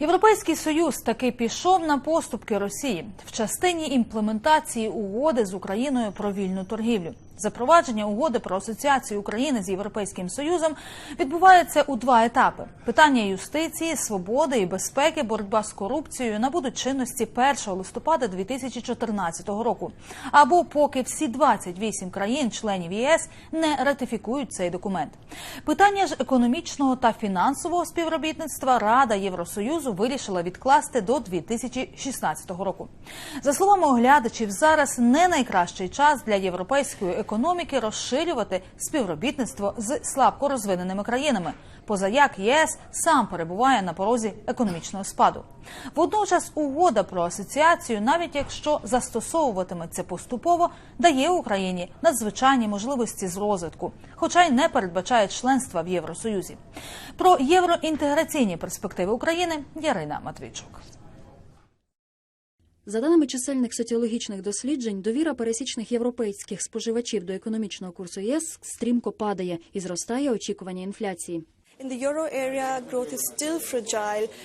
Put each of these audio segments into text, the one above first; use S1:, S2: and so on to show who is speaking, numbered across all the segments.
S1: Європейський союз таки пішов на поступки Росії в частині імплементації угоди з Україною про вільну торгівлю. Запровадження угоди про асоціацію України з Європейським Союзом відбувається у два етапи: питання юстиції, свободи і безпеки, боротьба з корупцією набудуть чинності 1 листопада 2014 року. Або поки всі 28 країн-членів ЄС не ратифікують цей документ. Питання ж економічного та фінансового співробітництва Рада Євросоюзу вирішила відкласти до 2016 року. За словами оглядачів, зараз не найкращий час для європейської економіки розширювати співробітництво з слабко розвиненими країнами. Позаяк ЄС сам перебуває на порозі економічного спаду. Водночас угода про асоціацію, навіть якщо застосовуватиметься поступово, дає Україні надзвичайні можливості з розвитку, хоча й не передбачає членства в Євросоюзі. Про євроінтеграційні перспективи України Ярина Матвійчук.
S2: За даними чисельних соціологічних досліджень, довіра пересічних європейських споживачів до економічного курсу ЄС стрімко падає і зростає очікування інфляції.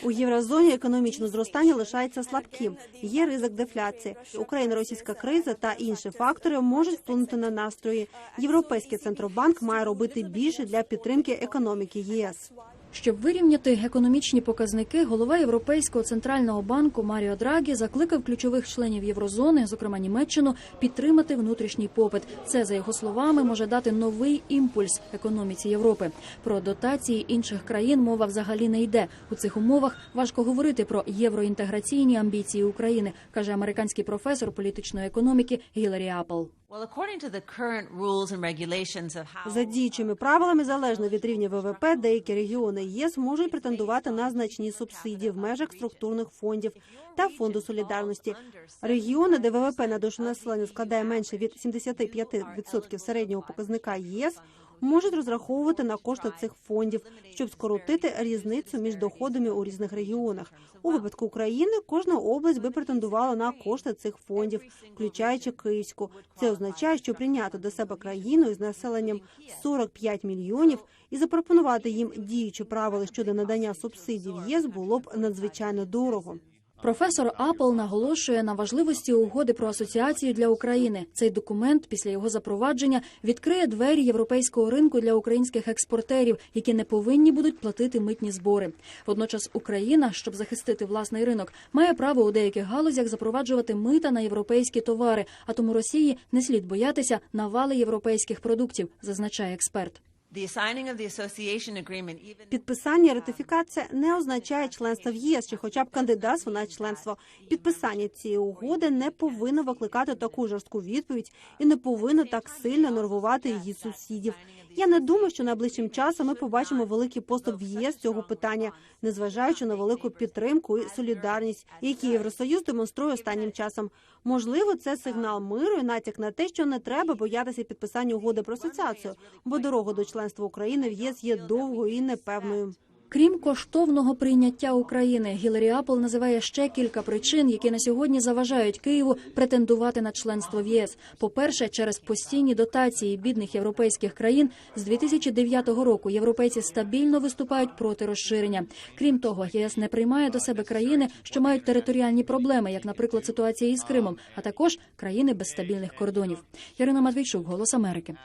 S3: У єврозоні економічне зростання лишається слабким. Є ризик дефляції. Україно-російська криза та інші фактори можуть вплинути на настрої. Європейський центробанк має робити більше для підтримки економіки ЄС.
S2: Щоб вирівняти економічні показники, голова Європейського центрального банку Маріо Драгі закликав ключових членів єврозони, зокрема Німеччину, підтримати внутрішній попит. Це за його словами може дати новий імпульс економіці Європи. Про дотації інших країн мова взагалі не йде. У цих умовах важко говорити про євроінтеграційні амбіції України, каже американський професор політичної економіки Гіларі Апл.
S3: За діючими правилами, залежно від рівня ВВП, деякі регіони єС можуть претендувати на значні субсидії в межах структурних фондів та фонду солідарності. Регіони, де ВВП на душу населення складає менше від 75% середнього показника ЄС, можуть розраховувати на кошти цих фондів, щоб скоротити різницю між доходами у різних регіонах. У випадку України кожна область би претендувала на кошти цих фондів, включаючи Київську. Це означає, що прийняти до себе країну із населенням 45 мільйонів і запропонувати їм діючі правила щодо надання субсидій в ЄС було б надзвичайно дорого.
S2: Професор Апл наголошує на важливості угоди про асоціацію для України. Цей документ після його запровадження відкриє двері європейського ринку для українських експортерів, які не повинні будуть платити митні збори. Водночас Україна, щоб захистити власний ринок, має право у деяких галузях запроваджувати мита на європейські товари. А тому Росії не слід боятися навали європейських продуктів, зазначає експерт.
S3: Підписання ратифікація не означає членство в ЄС чи хоча б кандидатство на членство. Підписання цієї угоди не повинно викликати таку жорстку відповідь і не повинно так сильно нервувати її сусідів. Я не думаю, що найближчим часом ми побачимо великий поступ в ЄС цього питання, незважаючи на велику підтримку і солідарність, які Євросоюз демонструє останнім часом. Можливо, це сигнал миру і натяк на те, що не треба боятися підписання угоди про асоціацію, бо дорога до членства України в ЄС є довгою і непевною.
S2: Крім коштовного прийняття України, Гіларі Апл називає ще кілька причин, які на сьогодні заважають Києву претендувати на членство в ЄС. По-перше, через постійні дотації бідних європейських країн з 2009 року європейці стабільно виступають проти розширення. Крім того, ЄС не приймає до себе країни, що мають територіальні проблеми, як, наприклад, ситуація із Кримом, а також країни без стабільних кордонів. Ярина Матвійчук, Голос Америки.